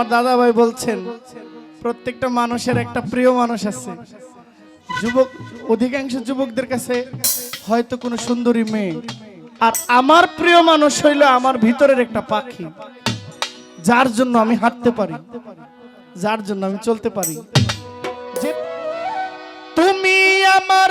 আমার দাদা ভাই বলছেন, প্রত্যেকটা মানুষের একটা প্রিয় মানুষ আছে। যুবক, অধিকাংশ যুবকদের কাছে হয়তো কোনো সুন্দরী মেয়ে। আর আমার প্রিয় মানুষ হইল আমার ভিতরের একটা পাখি। যার জন্য আমি হাঁটতে পারি, যার জন্য আমি চলতে পারি। তুমি আমার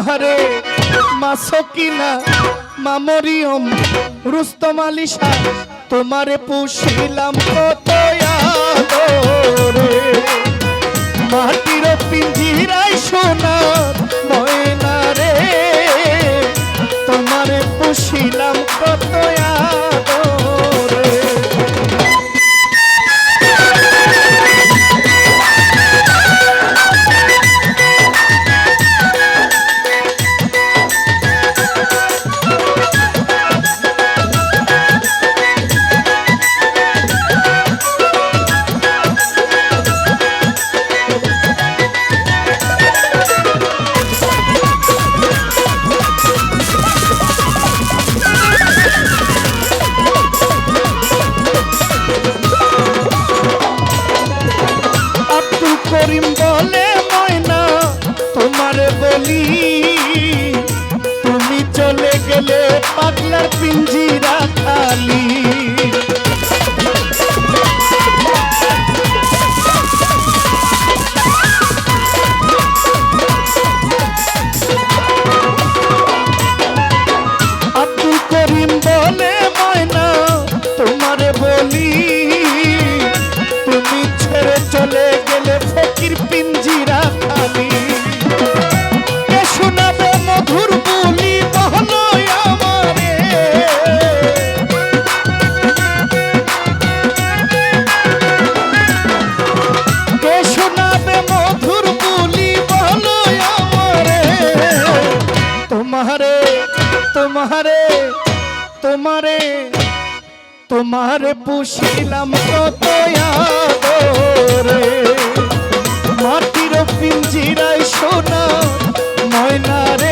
তোমারে মাসকিনা মামরিয়ম, রুস্তম আলিশা তোমারে পুষিলাম কত আদরে। মাটির পিঞ্জিরাই সোনার ময়না রে, তোমারে পুষিলাম কত আদরে। তোমারে তোমার পুষিলাম কত মাটির পিঞ্জিরাই সোনা ময়নারে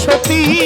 সতী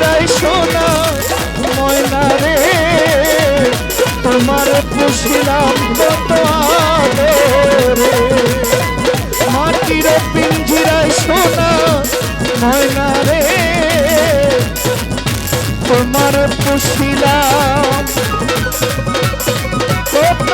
চূড়াই সোনা ময়না রে তোমার পুষিলাম কত রে মাটির পিঞ্জিরাই সোনা ময়না রে তোমার পুষিলাম কত